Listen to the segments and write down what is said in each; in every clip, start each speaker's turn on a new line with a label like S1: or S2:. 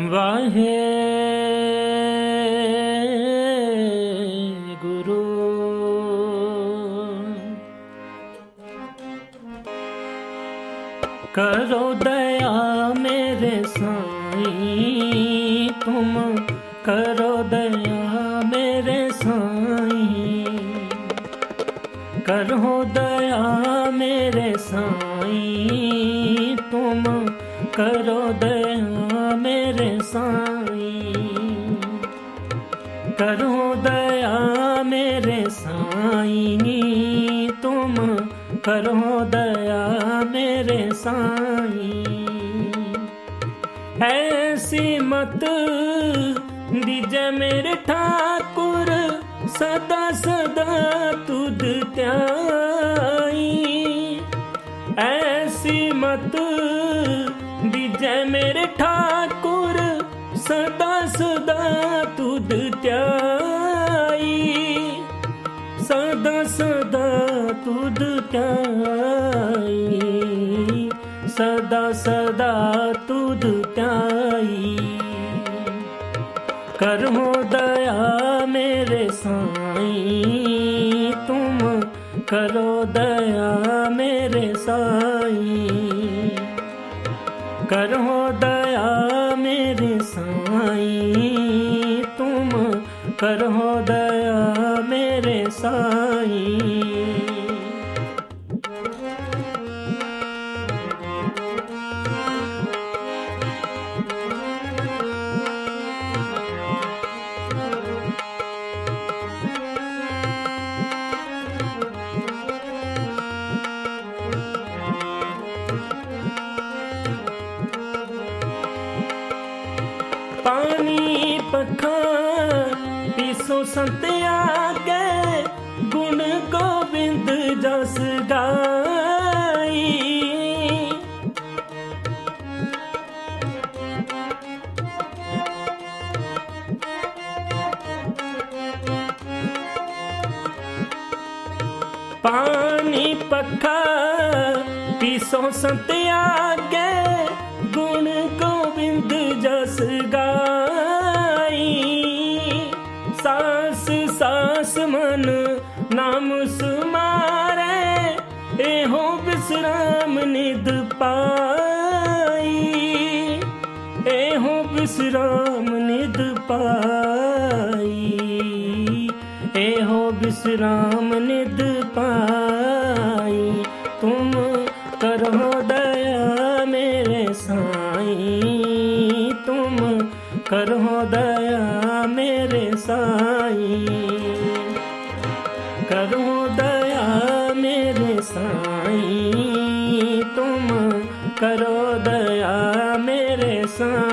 S1: ਵਾਹੇ ਗੁਰੂ ਕਰੋ ਦਇਆ ਮੇਰੇ ਸਾਈਂ, ਤੁਮ ਕਰੋ ਦਇਆ ਮੇਰੇ ਸਾਈਂ। ਕਰੋ ਦਇਆ ਮੇਰੇ ਸਾਈਂ। ਕਰੋ ਦਇਆ ਮੇਰੇ ਸਾਈਂ। ਕਰੋ ਦਇਆ ਮੇਰੇ ਸਾਈਂ। ਤੁਮ ਕਰੋ ਦਇਆ ਮੇਰੇ ਸਾਈਂ। ਐਸੀ ਮਤ ਦੀਜੈ ਮੇਰੇ ਠਾਕੁਰ, ਸਦਾ ਸਦਾ ਤੁਧ ਧਿਆਈ। ਐਸੀ ਮਤ ਦੀਜੈ ਮੇਰੇ ਠਾਕੁਰ ਸਦਾ ਸਦਾ ਤੁਧ ਧਿਆਈ। ਸਦਾ ਸਦਾ ਤੁਧ ਧਿਆਈ। ਸਦਾ ਸਦਾ ਤੁਧ ਧਿਆਈ। ਕਰਮੋ ਦਇਆ ਮੇਰੇ ਸਾਈਂ। ਤੁਮ ਕਰੋ ਦਇਆ ਮੇਰੇ ਸਾਈਂ। ਕਰੋ ਦਇਆ ਮੇਰੇ ਸਾਈਂ। ਤੁਮ ਕਰੋ ਦਇਆ ਪਾਣੀ ਪਖਾਂ ਪੀਸੋ ਸੰਤਿਆ ਆਗੇ ਗੁਣ ਗੋਬਿੰਦ ਜਸ ਗਾਈ। ਪਾਣੀ ਪੱਖਾ ਪੀਸੋ ਸੰਤਿਆ ਆਗੇ ਪਾਈ। ਇਹੋ ਵਿਸਰਾਮ ਨਿਦ ਪਾਈ। ਇਹੋ ਵਿਸਰਾਮ ਨਿਦ ਪਾਈ। ਤੁਮ ਕਰੋ ਦਇਆ ਮੇਰੇ ਸਾਈਂ। ਤੁਮ ਕਰੋ ਦਇਆ ਮੇਰੇ ਸਾਈ। ਕਰੋ ਮੇਰੇ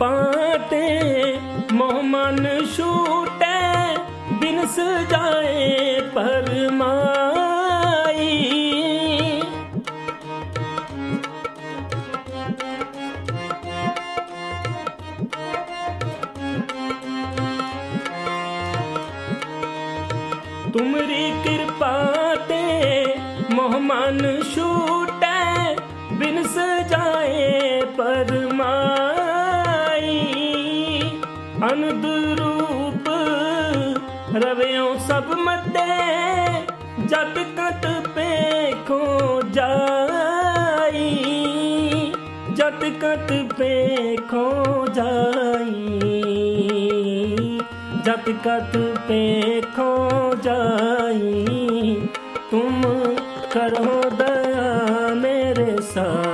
S1: ਪਾਤੇ ਤੇ ਮੋਹ ਮਨ ਛੂਟੇ, ਬਿਨ ਸਜਾਏ ਪਰਮਾਈ ਤੁਮਰੀ ਕਿਰਪਾ ਤੇ ਮੋਹ ਮਨ ਛੂਟੈ, ਬਿਨ ਸਜਾਏ ਪਰਮਾਈ ਜਦ ਕਤ ਪੇਖੋ ਜਾਈ ਜਤ ਕਤ ਪੇਖੋ ਜਾਈ ਤੁਮ ਕਰੋ ਦਇਆ ਮੇਰੇ ਸਾਈਂ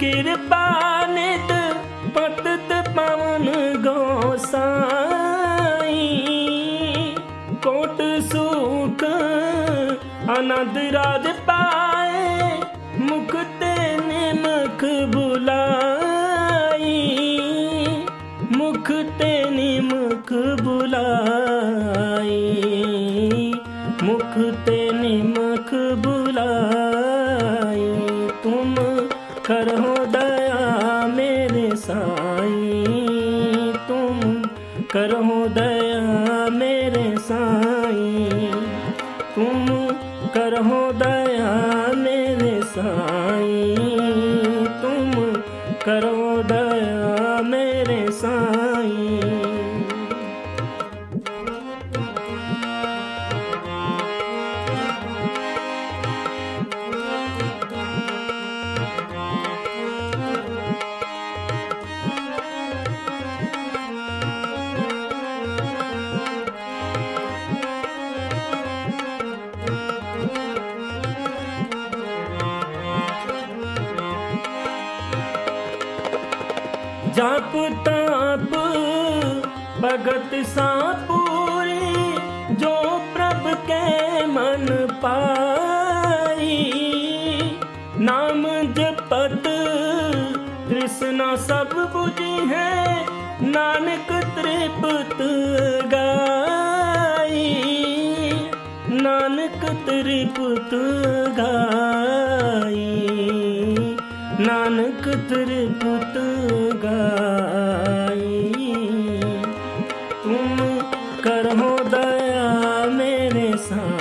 S1: ਕਿਰਪਾ ਨਿਤ ਪਤਤ ਪਵਨ ਗੋਸਾਈ। ਕੋਟ ਸੁਖ ਆਨੰਦ ਰਾਜ ਪਾਏ ਮੁਖ ਤੇ ਨਿਮਖ ਬੁਲਾਈ। ਮੁਖ ਤੇ ਨਿਮਖ ਬੁਲਾਈ ਮੁਖ ਭਗਤ ਸਾਪੂਰੀ ਜੋ ਪ੍ਰਭ ਕੇ ਮਨ ਪਾਈ। ਨਾਮ ਜਪਤ ਤ੍ਰਿਸ਼ਨਾ ਸਭ 부ਜੀ ਹੈ, ਨਾਨਕ ਤ੍ਰਿਪਤ ਗਾਈ। ਨਾਨਕ ਤ੍ਰਿਪਤ ਗਾਈ, ਨਾਨਕ ਤ੍ਰਿਪਤ ਗਾਈ। ਤੁਮ ਕਰੋ ਦਇਆ ਮੇਰੇ ਸਾਈ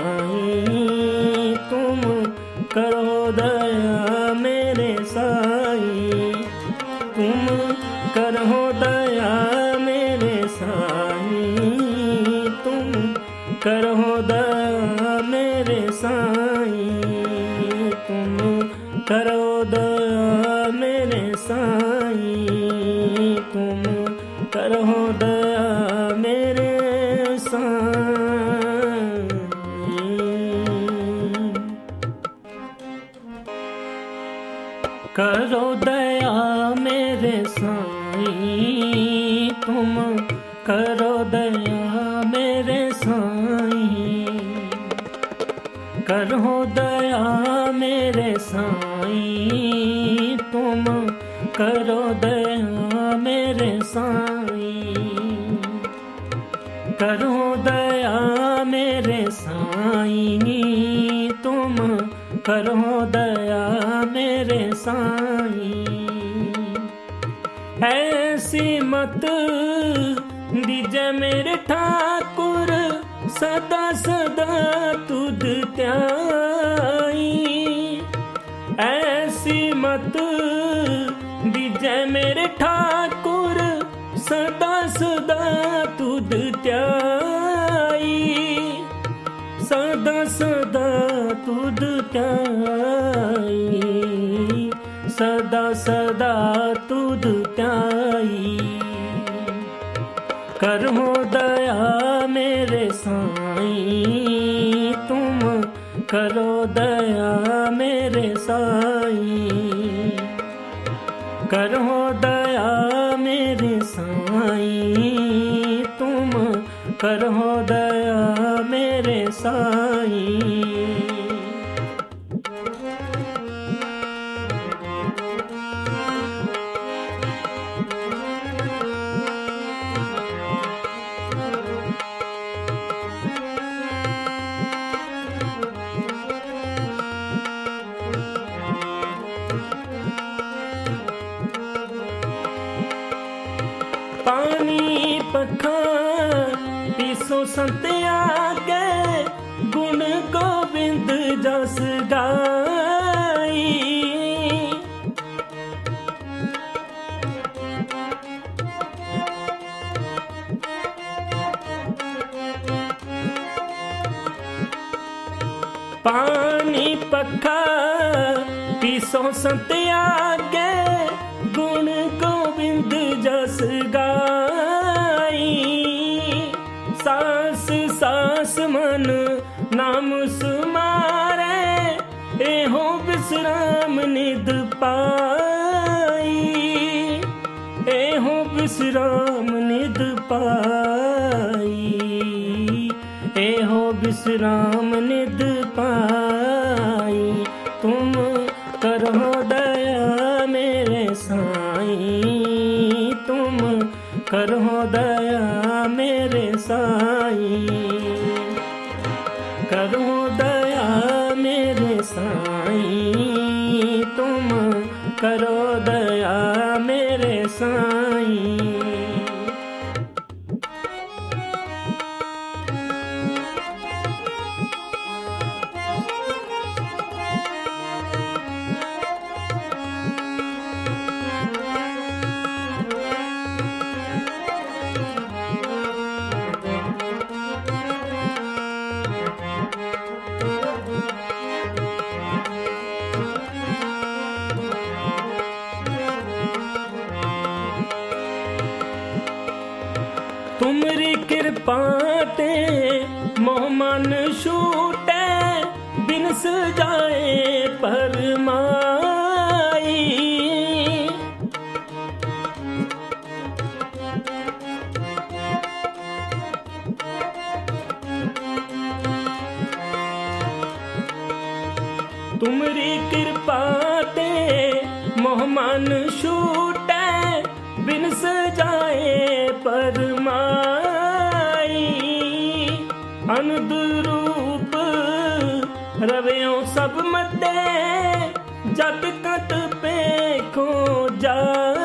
S1: ਦਇਆ ਮੇਰੇ ਸਾਈ, ਤੁਮ ਕਰੋ ਦਇਆ ਮੇਰੇ ਸਾਈ। ਐਸੀ ਮਤ ਦੀਜੈ ਮੇਰੇ ਠਾਕੁਰ, ਸਦਾ ਸਦਾ ਤੁਧ ਧਿਆਈ। ਐਸੀ ਮਤ ਦੀਜੈ ਮੇਰੇ ਠਾਕੁਰ, ਸਦਾ ਸਦਾ ਤੁਧ ਧਿਆਈ। ਸਦਾ ਸਦਾ ਤੁਧ ਧਿਆਈ। ਸਦਾ ਸਦਾ ਤੁਧ ਧਿਆਈ। ਕਰੋ ਦਇਆ ਮੇਰੇ ਸਾਈ। ਤੁਮ ਕਰੋ ਦਇਆ ਮੇਰੇ ਸਾਈ। ਕਰੋ ਦਇਆ ਮੇਰੇ ਸਾਈ। ਤੁਮ ਕਰੋ ਦਇਆ ਮੇਰੇ ਗੋਬਿੰਦ ਜਸ ਗਾਈ ਪਾਣੀ ਪਖਾ ਤਿਸੋ ਸੰਤ ਇਹੋ ਵਿਸਰਾਮ ਨਿਦ ਪਾਈ। ਇਹੋ ਵਿਸਰਾਮ ਨਿਦ ਪਾਈ। ਇਹੋ ਵਿਸਰਾਮ ਨਿਦ ਪਾਈ। ਤੁਮ ਕਰੋ ਦਇਆ ਮੇਰੇ ਸਾਈ। ਤੁਮ ਕਰੋ ਦਇਆ ਮੇਰੇ ਸਾਈ। ਕਰੋ ਦਇਆ ਮੇਰੇ ਸਾਈ। करो दया मेरे साथ। ਤੁਮਰੀ ਕਿਰਪਾ ਤੇ ਮੋਹ ਮਨ ਛੂਟੇ, ਬਿਨ ਸਜਾਏ ਪਰਮਾਈ ਤੁਮਰੀ ਕਿਰਪਾ ਤੇ ਮੋਹ ਮਨ ਛੂਟੈ ਜਦ ਕਟ ਪੇਖੋ ਜਾਈ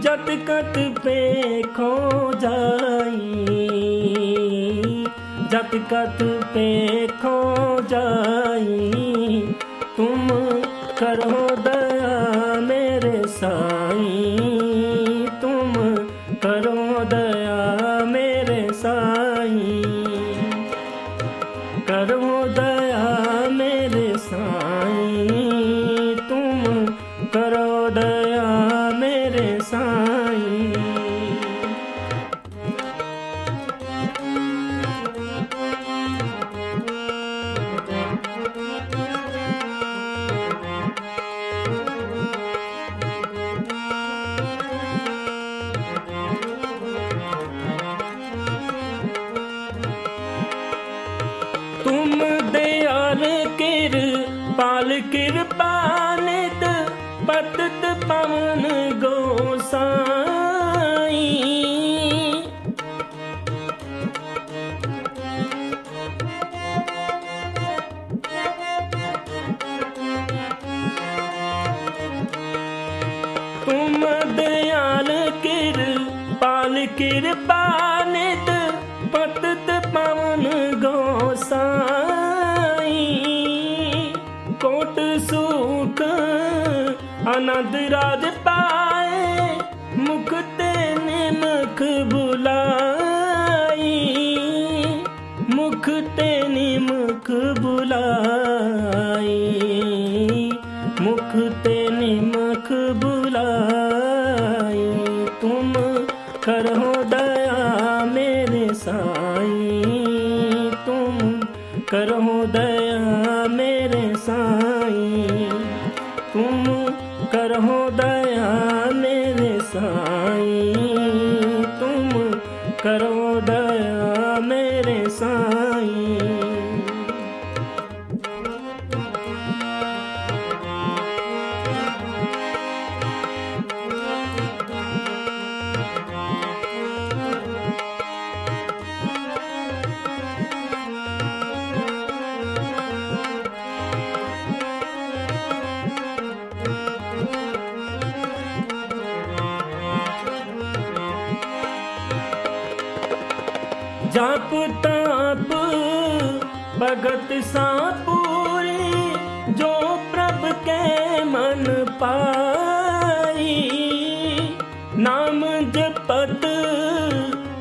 S1: ਜਦ ਕਟ ਪੇਖੋ ਜਾਈ ਜਤ ਕਤ ਪੇਖੋ ਜਾਈ, ਤੁਮ ਕਰੋ ਦਇਆ ਕਿਰਪਾ ਨਿਤ ਪਤਤ ਪਵਨ ਗੋਸਾਈ ਤੁਮ ਦਿਆਲ ਕਿਰ ਪਾਲ ਕਿਰਪਾ ਨਿਤ ਨਿਮਖ ਬੁਲਾਈ ਤੁਮ ਕਰੋ ਦਇਆ ਮੇਰੇ ਸਾਈ ਤੁਮ ਕਰੋ ਦਇਆ ਭਗਤ ਸਾਪੂਰੀ ਜੋ ਪ੍ਰਭ ਕੇ ਮਨ ਪਾਈ। ਨਾਮ ਜਪਤ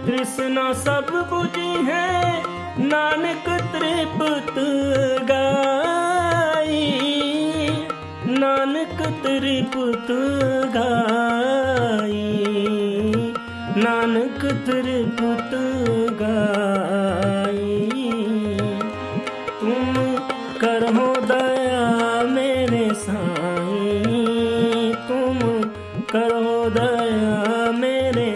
S1: ਤ੍ਰਿਸ਼ਨਾ ਸਭ 부ਜੀ ਹੈ, ਨਾਨਕ ਤ੍ਰਿਪਤ ਗਾਈ। ਤ੍ਰਿਪਤ ਗਾਈ, ਨਾਨਕ ਤ੍ਰਿਪਤ ਗਾਈ। ਕਰੋ ਦਇਆ ਮੇਰੇ